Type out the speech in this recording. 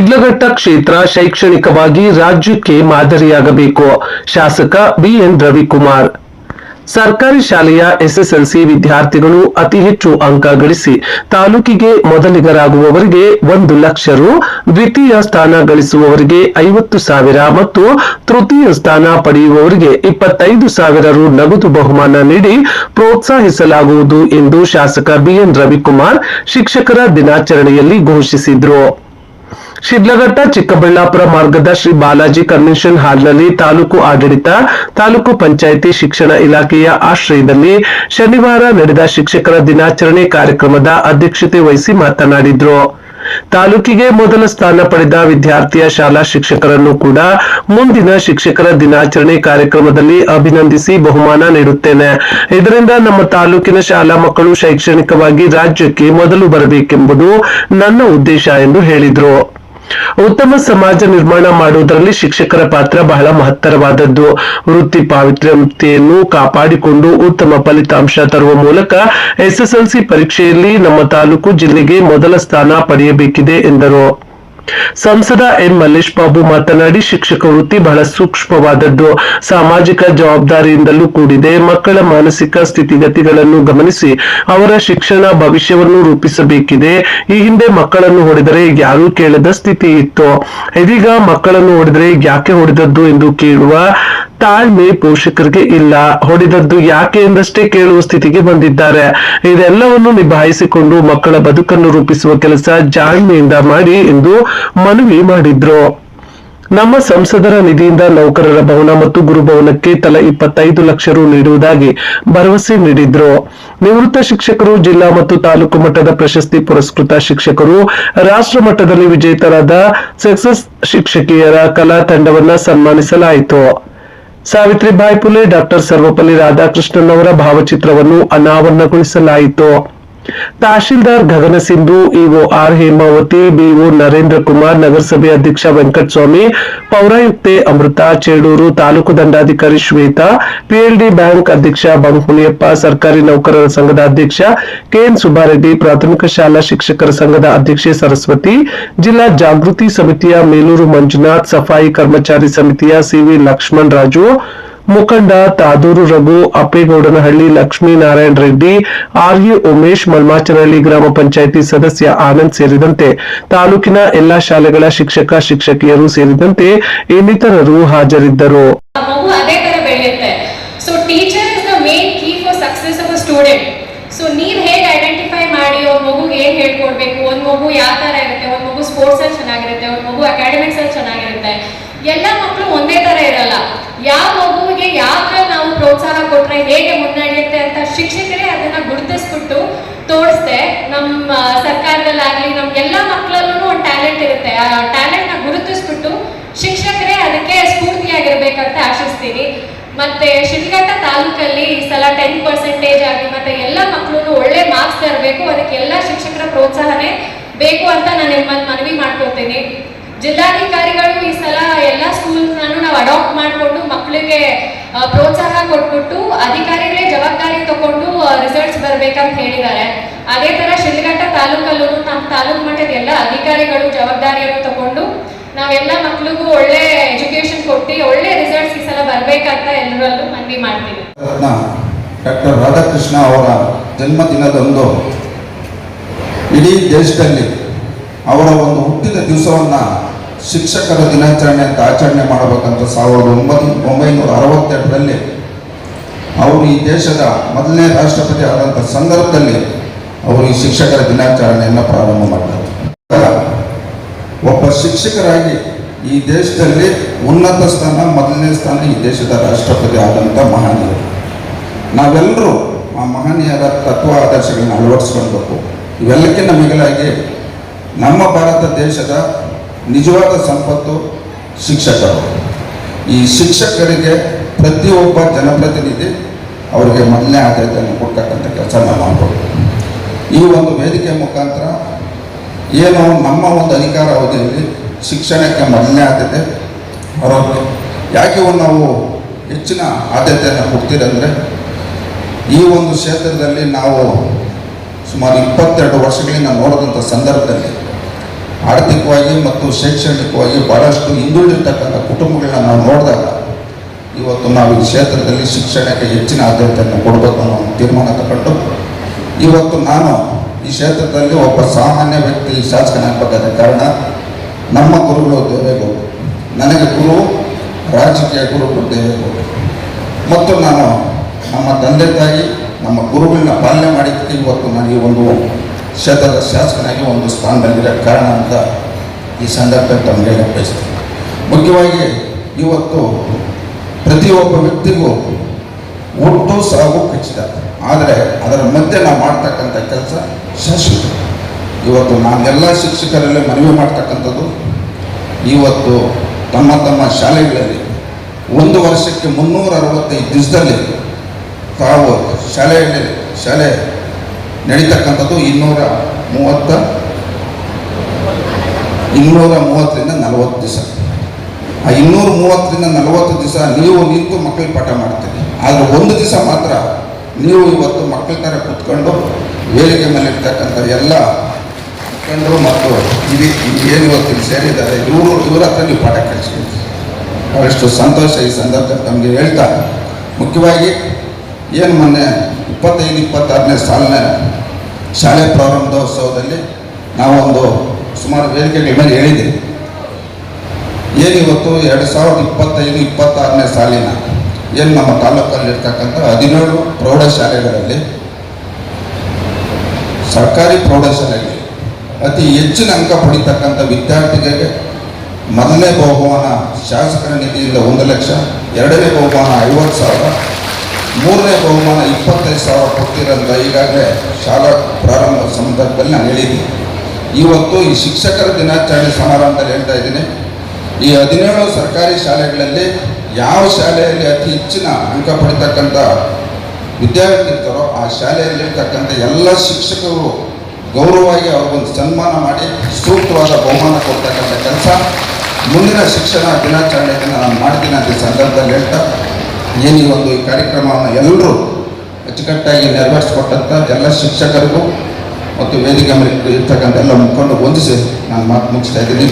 ಶಿಡ್ಲಘಟ್ಟ ಕ್ಷೇತ್ರ ಶೈಕ್ಷಣಿಕವಾಗಿ ರಾಜ್ಯಕ್ಕೆ ಮಾದರಿಯಾಗಬೇಕು. ಶಾಸಕ ಬಿಎನ್ ರವಿಕುಮಾರ್. ಸರ್ಕಾರಿ ಶಾಲೆಯ ಎಸ್ಎಸ್ಎಲ್ಸಿ ವಿದ್ಯಾರ್ಥಿಗಳು ಅತಿ ಹೆಚ್ಚು ಅಂಕ ಗಳಿಸಿ ತಾಲೂಕಿಗೆ ಮೊದಲಿಗರಾಗುವವರಿಗೆ ಒಂದು ಲಕ್ಷ ರು, ದ್ವಿತೀಯ ಸ್ಥಾನ ಗಳಿಸುವವರಿಗೆ ಐವತ್ತು ಸಾವಿರ ಮತ್ತು ತೃತೀಯ ಸ್ಥಾನ ಪಡೆಯುವವರಿಗೆ ಇಪ್ಪತ್ತೈದು ಸಾವಿರ ರು ನಗದು ಬಹುಮಾನ ನೀಡಿ ಪ್ರೋತ್ಸಾಹಿಸಲಾಗುವುದು ಎಂದು ಶಾಸಕ ಬಿಎನ್ ರವಿಕುಮಾರ್ ಶಿಕ್ಷಕರ ದಿನಾಚರಣೆಯಲ್ಲಿ ಘೋಷಿಸಿದ್ರು. ಶಿಡ್ಲಘಟ್ಟ ಚಿಕ್ಕಬಳ್ಳಾಪುರ ಮಾರ್ಗದ ಶ್ರೀ ಬಾಲಾಜಿ ಕನ್ವೆನ್ಷನ್ ಹಾಲ್ನಲ್ಲಿ ತಾಲೂಕು ಆಡಳಿತ, ತಾಲೂಕು ಪಂಚಾಯಿತಿ ಶಿಕ್ಷಣ ಇಲಾಖೆಯ ಆಶ್ರಯದಲ್ಲಿ ಶನಿವಾರ ನಡೆದ ಶಿಕ್ಷಕರ ದಿನಾಚರಣೆ ಕಾರ್ಯಕ್ರಮದ ಅಧ್ಯಕ್ಷತೆ ವಹಿಸಿ ಮಾತನಾಡಿದ್ರು. ತಾಲೂಕಿಗೆ ಮೊದಲ ಸ್ಥಾನ ಪಡೆದ ವಿದ್ಯಾರ್ಥಿಯ ಶಾಲಾ ಶಿಕ್ಷಕರನ್ನು ಕೂಡ ಮುಂದಿನ ಶಿಕ್ಷಕರ ದಿನಾಚರಣೆ ಕಾರ್ಯಕ್ರಮದಲ್ಲಿ ಅಭಿನಂದಿಸಿ ಬಹುಮಾನ ನೀಡುತ್ತೇನೆ. ಇದರಿಂದ ನಮ್ಮ ತಾಲೂಕಿನ ಶಾಲಾ ಮಕ್ಕಳು ಶೈಕ್ಷಣಿಕವಾಗಿ ರಾಜ್ಯಕ್ಕೆ ಮೊದಲು ಬರಬೇಕೆಂಬುದು ನನ್ನ ಉದ್ದೇಶ ಎಂದು ಹೇಳಿದ್ರು. ಉತ್ತಮ ಸಮಾಜ ನಿರ್ಮಾಣ ಮಾಡುವುದರಲ್ಲಿ ಶಿಕ್ಷಕರ ಪಾತ್ರ ಬಹಳ ಮಹತ್ತರವಾದದ್ದು. ವೃತ್ತಿ ಪಾವಿತ್ರ್ಯತೆಯನ್ನು ಕಾಪಾಡಿಕೊಂಡು ಉತ್ತಮ ಫಲಿತಾಂಶ ತರುವ ಮೂಲಕ ಎಸ್ಎಸ್ಎಲ್ಸಿ ಪರೀಕ್ಷೆಯಲ್ಲಿ ನಮ್ಮ ತಾಲೂಕು ಜಿಲ್ಲೆಗೆ ಮೊದಲ ಸ್ಥಾನ ಪಡೆಯಬೇಕಿದೆ ಎಂದರು. ಸಂಸದ ಎಂ ಮಲ್ಲೇಶ್ ಬಾಬು ಮಾತನಾಡಿ ಶಿಕ್ಷಕ ವೃತ್ತಿ ಬಹಳ ಸೂಕ್ಷ್ಮವಾದದ್ದು. ಸಾಮಾಜಿಕ ಜವಾಬ್ದಾರಿಯಿಂದಲೂ ಕೂಡಿದೆ. ಮಕ್ಕಳ ಮಾನಸಿಕ ಸ್ಥಿತಿಗತಿಗಳನ್ನು ಗಮನಿಸಿ ಅವರ ಶಿಕ್ಷಣ ಭವಿಷ್ಯವನ್ನು ರೂಪಿಸಬೇಕಿದೆ. ಈ ಹಿಂದೆ ಮಕ್ಕಳನ್ನು ಹೊಡೆದರೆ ಯಾರೂ ಕೇಳದ ಸ್ಥಿತಿ ಇತ್ತು. ಇದೀಗ ಮಕ್ಕಳನ್ನು ಹೊಡೆದರೆ ಯಾಕೆ ಹೊಡೆದದ್ದು ಎಂದು ಕೇಳುವ ತಾಳ್ಮೆ ಪೋಷಕರಿಗೆ ಇಲ್ಲ. ಹೊಡೆದದ್ದು ಯಾಕೆ ಎಂದಷ್ಟೇ ಕೇಳುವ ಸ್ಥಿತಿಗೆ ಬಂದಿದ್ದಾರೆ. ಇದೆಲ್ಲವನ್ನು ನಿಭಾಯಿಸಿಕೊಂಡು ಮಕ್ಕಳ ಬದುಕನ್ನು ರೂಪಿಸುವ ಕೆಲಸ ಜಾಣ್ಮೆಯಿಂದ ಮಾಡಿ ಎಂದು ಮನವಿ ಮಾಡಿದ್ರು. ನಮ್ಮ ಸಂಸದರ ನಿಧಿಯಿಂದ ನೌಕರರ ಭವನ ಮತ್ತು ಗುರುಭವನಕ್ಕೆ ತಲಾ ಇಪ್ಪತ್ತೈದು ಲಕ್ಷ ರು ನೀಡುವುದಾಗಿ ಭರವಸೆ ನೀಡಿದ್ರು. ನಿವೃತ್ತ ಶಿಕ್ಷಕರು, ಜಿಲ್ಲಾ ಮತ್ತು ತಾಲೂಕು ಮಟ್ಟದ ಪ್ರಶಸ್ತಿ ಪುರಸ್ಕೃತ ಶಿಕ್ಷಕರು, ರಾಷ್ಟ್ರ ಮಟ್ಟದಲ್ಲಿ ವಿಜೇತರಾದ ಸಕ್ಸಸ್ ಶಿಕ್ಷಕಿಯರ ಕಲಾ ತಂಡವನ್ನ ಸನ್ಮಾನಿಸಲಾಯಿತು. ಸಾವಿತ್ರಿಬಾಯಿ ಪುಲೆ ಡಾಕ್ಟರ್ ಸರ್ವಪಲ್ಲಿ ರಾಧಾಕೃಷ್ಣನ್ ಅವರ ಭಾವಚಿತ್ರವನ್ನು ಅನಾವರಣಗೊಳಿಸಲಾಯಿತು. Tahsildar Gagana Sindhu, EO R Hemavathi BO Narendra Kumar, ನಗರಸಭೆ ಅಧ್ಯಕ್ಷ ವೆಂಕಟಸ್ವಾಮಿ, ಪೌರಾಯುಕ್ತೆ ಅಮೃತ, ಚೇಡೂರು ತಾಲೂಕು ದಂಡಾಧಿಕಾರಿ ಶ್ವೇತಾ, ಪಿಎಲ್ಡಿ ಬ್ಯಾಂಕ್ ಅಧ್ಯಕ್ಷ ಬಂಕುನಿಯಪ್ಪ ಸರ್ಕಾರಿ ನೌಕರರ ಸಂಘದ ಅಧ್ಯಕ್ಷ ಕೆಎನ್ ಸುಬ್ಬಾರೆಡ್ಡಿ, ಪ್ರಾಥಮಿಕ ಶಾಲಾ ಶಿಕ್ಷಕರ ಸಂಘದ ಅಧ್ಯಕ್ಷೆ ಸರಸ್ವತಿ, ಜಿಲ್ಲಾ ಜಾಗೃತಿ ಸಮಿತಿಯ ಮೇಲೂರು ಮಂಜುನಾಥ್, ಸಫಾಯಿ ಕರ್ಮಚಾರಿ ಸಮಿತಿಯ ಸಿವಿ ಲಕ್ಷ್ಮಣ್ ರಾಜು ಮುಖಂಡ ತಾದೂರು ರಘು, ಅಪ್ಪೇಗೌಡನಹಳ್ಳಿ ಲಕ್ಷ್ಮೀನಾರಾಯಣ ರೆಡ್ಡಿ, ಆರ್ಯು ಉಮೇಶ್, ಮಲ್ಮಾಚನಹಳ್ಳಿ ಗ್ರಾಮ ಪಂಚಾಯಿತಿ ಸದಸ್ಯ ಆನಂದ್ ಸೇರಿದಂತೆ ತಾಲೂಕಿನ ಎಲ್ಲಾ ಶಾಲೆಗಳ ಶಿಕ್ಷಕ, ಶಿಕ್ಷಕಿಯರು ಸೇರಿದಂತೆ ಇನ್ನಿತರರು ಹಾಜರಿದ್ದರು. ಸೊ ನೀವ್ ಹೇಗೆ ಐಡೆಂಟಿಫೈ ಮಾಡಿ ಒಂದ್ ಮಗುಗೆ ಏನ್ ಹೇಳ್ಕೊಡ್ಬೇಕು? ಒಂದ್ ಮಗು ಯಾವ ತರ ಇರುತ್ತೆ? ಒಂದ್ ಮಗು ಸ್ಪೋರ್ಟ್ಸ್ ಅಲ್ಲಿ ಚೆನ್ನಾಗಿರುತ್ತೆ? ಒಂದ್ ಮಗು ಅಕಾಡೆಮಿಕ್ಸ್ ಅಲ್ಲಿ ಚೆನ್ನಾಗಿರುತ್ತೆ? ಎಲ್ಲ ಮಕ್ಕಳು ಒಂದೇ ತರ ಇರಲ್ಲ. ಯಾವ ಯಾವ ನಾವು ಪ್ರೋತ್ಸಾಹ ಕೊಟ್ರೆ ಹೇಗೆ ಮುನ್ನಡೆಯುತ್ತೆ ಅಂತ ಶಿಕ್ಷಕರೇ ಅದನ್ನ ಗುರುತಿಸ್ಬಿಟ್ಟು ತೋರಿಸ್ದೆ. ನಮ್ಮ ಸರ್ಕಾರದಲ್ಲಾಗ್ಲಿ ನಮ್ಗೆಲ್ಲ ಮಕ್ಕಳಲ್ಲೂ ಒಂದು ಟ್ಯಾಲೆಂಟ್ ಇರುತ್ತೆ. ಆ ಟ್ಯಾಲೆಂಟ್ನ ಗುರುತಿಸ್ಬಿಟ್ಟು ಶಿಕ್ಷಕರೇ ಅದಕ್ಕೆ ಸ್ಫೂರ್ತಿಯಾಗಿರ್ಬೇಕಂತ ಆಶಿಸ್ತೀನಿ. ಮತ್ತೆ ಶಿಡ್ಲಘಟ್ಟ ತಾಲೂಕಲ್ಲಿ ಈ ಸಲ ಟೆನ್ ಪರ್ಸೆಂಟೇಜ್ ಆಗಿ ಮತ್ತೆ ಎಲ್ಲ ಮಕ್ಕಳು ಒಳ್ಳೆ ಮಾರ್ಕ್ಸ್ ತರಬೇಕು. ಅದಕ್ಕೆ ಎಲ್ಲ ಶಿಕ್ಷಕರ ಪ್ರೋತ್ಸಾಹನೆ ಬೇಕು ಅಂತ ನಾನು ನಿಮ್ಮನ್ನು ಮನವಿ ಮಾಡ್ಕೊತೀನಿ ಜಿಲ್ಲಾಧಿಕಾರಿಗಳು ಈ ಸಲ ಎಲ್ಲ ಸ್ಕೂಲ್ಸ್ನೂ ನಾವು ಅಡಾಪ್ಟ್ ಮಾಡಿಕೊಂಡು ಮಕ್ಕಳಿಗೆ ಪ್ರೋತ್ಸಾಹ ಕೊಟ್ಬಿಟ್ಟು, ಅಧಿಕಾರಿಗಳೇ ಜವಾಬ್ದಾರಿ ತಗೊಂಡು ರಿಸಲ್ಟ್ಸ್ ಬರ್ಬೇಕಂತ ಹೇಳಿದ್ದಾರೆ. ಅದೇ ತರ ಶಿಲ್ಘಟ್ಟ ತಾಲೂಕಲ್ಲೂ ನಮ್ಮ ತಾಲೂಕು ಮಟ್ಟದ ಎಲ್ಲ ಅಧಿಕಾರಿಗಳು ಜವಾಬ್ದಾರಿಯನ್ನು ತಗೊಂಡು, ನಾವೆಲ್ಲ ಮಕ್ಕಳಿಗೂ ಒಳ್ಳೆ ಎಜುಕೇಶನ್ ಕೊಟ್ಟು, ಒಳ್ಳೆ ರಿಸಲ್ಟ್ಸ್ ಈ ಸಲ ಬರ್ಬೇಕಂತ ಎಲ್ಲರಲ್ಲೂ ಮನವಿ ಮಾಡ್ತೀವಿ. ಡಾಕ್ಟರ್ ರಾಧಾಕೃಷ್ಣ ಅವರ ಜನ್ಮದಿನದಂದು ಇಡೀ ದೇಶದಲ್ಲಿ ಅವರ ಒಂದು ಹುಟ್ಟಿದ ದಿವಸವನ್ನು ಶಿಕ್ಷಕರ ದಿನಾಚರಣೆ ಅಂತ ಆಚರಣೆ ಮಾಡಬೇಕಂತ ಸಾವಿರದ ಒಂಬತ್ತು ಒಂಬೈನೂರ ಅರವತ್ತೆರಡರಲ್ಲಿ ಅವರು ಈ ದೇಶದ ಮೊದಲನೇ ರಾಷ್ಟ್ರಪತಿ ಆದಂಥ ಸಂದರ್ಭದಲ್ಲಿ ಅವರು ಈ ಶಿಕ್ಷಕರ ದಿನಾಚರಣೆಯನ್ನು ಪ್ರಾರಂಭ ಮಾಡಿದರು ಒಬ್ಬ ಶಿಕ್ಷಕರಾಗಿ ಈ ದೇಶದಲ್ಲಿ ಉನ್ನತ ಸ್ಥಾನ, ಮೊದಲನೇ ಸ್ಥಾನ ಈ ದೇಶದ ರಾಷ್ಟ್ರಪತಿ ಆದಂಥ ಮಹನೀಯರು. ನಾವೆಲ್ಲರೂ ಆ ಮಹನೀಯರ ತತ್ವ ಆದರ್ಶಗಳನ್ನ ಅಳವಡಿಸ್ಕೊಳ್ಬೇಕು. ಇವೆಲ್ಲಕ್ಕಿಂತ ಮಿಗಿಲಾಗಿ ನಮ್ಮ ಭಾರತ ದೇಶದ ನಿಜವಾದ ಸಂಪತ್ತು ಶಿಕ್ಷಕರು. ಈ ಶಿಕ್ಷಕರಿಗೆ ಪ್ರತಿಯೊಬ್ಬ ಜನಪ್ರತಿನಿಧಿ ಅವರಿಗೆ ಮೊದಲನೇ ಆದ್ಯತೆಯನ್ನು ಕೊಡ್ತಕ್ಕಂಥ ಕೆಲಸ ನಾವು ಈ ಒಂದು ವೇದಿಕೆ ಮುಖಾಂತರ ಏನು ನಮ್ಮ ಒಂದು ಅಧಿಕಾರ ಅವಧಿಯಲ್ಲಿ ಶಿಕ್ಷಣಕ್ಕೆ ಮೊದಲನೇ ಆದ್ಯತೆ ಆರೋಗ್ಯ ಯಾಕೆ ನಾವು ಹೆಚ್ಚಿನ ಆದ್ಯತೆಯನ್ನು ಕೊಡ್ತೀರಂದರೆ ಈ ಒಂದು ಕ್ಷೇತ್ರದಲ್ಲಿ ನಾವು ಸುಮಾರು ಇಪ್ಪತ್ತೆರಡು ವರ್ಷಗಳಿಂದ ನೋಡಿದಂಥ ಸಂದರ್ಭದಲ್ಲಿ ಆರ್ಥಿಕವಾಗಿ ಮತ್ತು ಶೈಕ್ಷಣಿಕವಾಗಿ ಭಾಳಷ್ಟು ಹಿಂದುಳಿದಿರ್ತಕ್ಕಂಥ ಕುಟುಂಬಗಳನ್ನ ನಾವು ನೋಡಿದಾಗ ಇವತ್ತು ನಾವು ಈ ಕ್ಷೇತ್ರದಲ್ಲಿ ಶಿಕ್ಷಣಕ್ಕೆ ಹೆಚ್ಚಿನ ಆದ್ಯತೆಯನ್ನು ಕೊಡಬೇಕು ಅನ್ನೋ ತೀರ್ಮಾನ ತಗೊಂಡು ಇವತ್ತು ನಾನು ಈ ಕ್ಷೇತ್ರದಲ್ಲಿ ಒಬ್ಬ ಸಾಮಾನ್ಯ ವ್ಯಕ್ತಿ ಶಾಸಕನಾಗಬೇಕಾದ ಕಾರಣ ನಮ್ಮ ಗುರುಗಳು ದೇವೇಗೌಡರು ನನಗೆ ಗುರು, ರಾಜಕೀಯ ಗುರುಗಳು ದೇವೇಗೌಡರು ಮತ್ತು ನಾನು ನಮ್ಮ ತಂದೆ ತಾಯಿ, ನಮ್ಮ ಗುರುಗಳನ್ನ ಪಾಲನೆ ಮಾಡಿದ್ದಕ್ಕೆ ಇವತ್ತು ನನಗೆ ಒಂದು ಕ್ಷೇತ್ರದ ಶಾಸಕನಾಗಿ ಒಂದು ಸ್ಥಾನದಲ್ಲಿರೋ ಕಾರಣ ಅಂತ ಈ ಸಂದರ್ಭದಲ್ಲಿ ತಮಗೆ ಬಯಸ್ತೀನಿ. ಮುಖ್ಯವಾಗಿ ಇವತ್ತು ಪ್ರತಿಯೊಬ್ಬ ವ್ಯಕ್ತಿಗೂ ಹುಟ್ಟು ಸಾವು ಖಚಿತ. ಆದರೆ ಅದರ ಮಧ್ಯೆ ನಾವು ಮಾಡ್ತಕ್ಕಂಥ ಕೆಲಸ ಶಾಶ್ವತ. ಇವತ್ತು ನಾವೆಲ್ಲ ಶಿಕ್ಷಕರಲ್ಲಿ ಮನವಿ ಮಾಡ್ತಕ್ಕಂಥದ್ದು ಇವತ್ತು ತಮ್ಮ ತಮ್ಮ ಶಾಲೆಗಳಲ್ಲಿ ಒಂದು ವರ್ಷಕ್ಕೆ ಮುನ್ನೂರ ಅರವತ್ತೈದು ದಿವಸದಲ್ಲಿ ತಾವು ಶಾಲೆಯಲ್ಲಿ, ಶಾಲೆ ನಡೀತಕ್ಕಂಥದ್ದು ಇನ್ನೂರ ಮೂವತ್ತ, ಇನ್ನೂರ ಮೂವತ್ತರಿಂದ ನಲವತ್ತು ದಿವಸ. ಆ ಇನ್ನೂರ ಮೂವತ್ತರಿಂದ ನಲವತ್ತು ದಿವಸ ನೀವು ನಿಂತು ಮಕ್ಕಳಿಗೆ ಪಾಠ ಮಾಡ್ತೀರಿ. ಆದರೆ ಒಂದು ದಿವಸ ಮಾತ್ರ ನೀವು ಇವತ್ತು ಮಕ್ಕಳ ಥರ ಕುತ್ಕೊಂಡು ವೇದಿಕೆ ಮೇಲೆ ಇರ್ತಕ್ಕಂಥ ಎಲ್ಲ ಮುಖಂಡರು ಮತ್ತು ಇವಿ ಏನು ಇವತ್ತು ಸೇರಿದ್ದಾರೆ ಇವರು ಇವರ ಹತ್ರ ನೀವು ಪಾಠ ಕಲಿಸ್ಬೇಕು. ಬಹಳಷ್ಟು ಸಂತೋಷ ಈ ಸಂದರ್ಭದಲ್ಲಿ ತಮಗೆ ಹೇಳ್ತಾ ಮುಖ್ಯವಾಗಿ, ಏನು ಮೊನ್ನೆ ಇಪ್ಪತ್ತೈದು, ಇಪ್ಪತ್ತಾರನೇ ಸಾಲಿನ ಶಾಲೆ ಪ್ರಾರಂಭೋತ್ಸವದಲ್ಲಿ ನಾವೊಂದು ಸುಮಾರು ವೇದಿಕೆಗಳ ಮೇಲೆ ಹೇಳಿದ್ದೀವಿ. ಏನಿವತ್ತು ಎರಡು ಸಾವಿರದ ಇಪ್ಪತ್ತೈದು, ಇಪ್ಪತ್ತಾರನೇ ಸಾಲಿನ ಏನು ನಮ್ಮ ತಾಲೂಕಲ್ಲಿರ್ತಕ್ಕಂಥ ಹದಿನೇಳು ಪ್ರೌಢಶಾಲೆಗಳಲ್ಲಿ ಸರ್ಕಾರಿ ಪ್ರೌಢಶಾಲೆಯಲ್ಲಿ ಅತಿ ಹೆಚ್ಚಿನ ಅಂಕ ಪಡಿತಕ್ಕಂಥ ವಿದ್ಯಾರ್ಥಿಗಳಿಗೆ ಮೊದಲನೇ ಬಹುಮಾನ ಶಾಸಕರ ನಿಧಿಯಿಂದ ಒಂದು ಲಕ್ಷ, ಎರಡನೇ ಬಹುಮಾನ ಐವತ್ತು ಸಾವಿರ ಮೂರನೇ ಬಹುಮಾನ ಇಪ್ಪತ್ತೈದು ಸಾವಿರ ಕೊಟ್ಟಿರೋದು ಈಗಾಗಲೇ ಶಾಲಾ ಪ್ರಾರಂಭ ಸಂದರ್ಭದಲ್ಲಿ ನಾನು ಹೇಳಿದ್ದೀನಿ. ಇವತ್ತು ಈ ಶಿಕ್ಷಕರ ದಿನಾಚರಣೆ ಸಮಾರಂಭದಲ್ಲಿ ಹೇಳ್ತಾ ಇದ್ದೀನಿ. ಈ ಹದಿನೇಳು ಸರ್ಕಾರಿ ಶಾಲೆಗಳಲ್ಲಿ ಯಾವ ಶಾಲೆಯಲ್ಲಿ ಅತಿ ಹೆಚ್ಚಿನ ಅಂಕ ಪಡಿತಕ್ಕಂಥ ವಿದ್ಯಾರ್ಥಿ ಇರ್ತಾರೋ ಆ ಶಾಲೆಯಲ್ಲಿರ್ತಕ್ಕಂಥ ಎಲ್ಲ ಶಿಕ್ಷಕರು ಗೌರವವಾಗಿ ಅವ್ರಿಗೊಂದು ಸನ್ಮಾನ ಮಾಡಿ ಸೂಕ್ತವಾದ ಬಹುಮಾನ ಕೊಡ್ತಕ್ಕಂಥ ಕೆಲಸ. ಮುಂದಿನ ಶಿಕ್ಷಣ ದಿನಾಚರಣೆಯನ್ನು ದಿನ ನಾನು ಮಾಡ್ತೀನಿ ಅಂತ ಸಂದರ್ಭದಲ್ಲಿ ಹೇಳ್ತಾ ಏನು ಒಂದು ಈ ಕಾರ್ಯಕ್ರಮವನ್ನು ಎಲ್ಲರೂ ಅಚ್ಚುಕಟ್ಟಾಗಿ ನೆರವೇರಿಸಿಕೊಟ್ಟಂಥ ಎಲ್ಲ ಶಿಕ್ಷಕರಿಗೂ ಮತ್ತು ವೇದಿಕೆ ಮೇಲೆ ಇರ್ತಕ್ಕಂಥ ಎಲ್ಲ ಮುಖಂಡ ಹೊಂದಿಸಿ ನಾನು ಮಾತು ಮುಗಿಸ್ತಾ ಇದ್ದೀನಿ.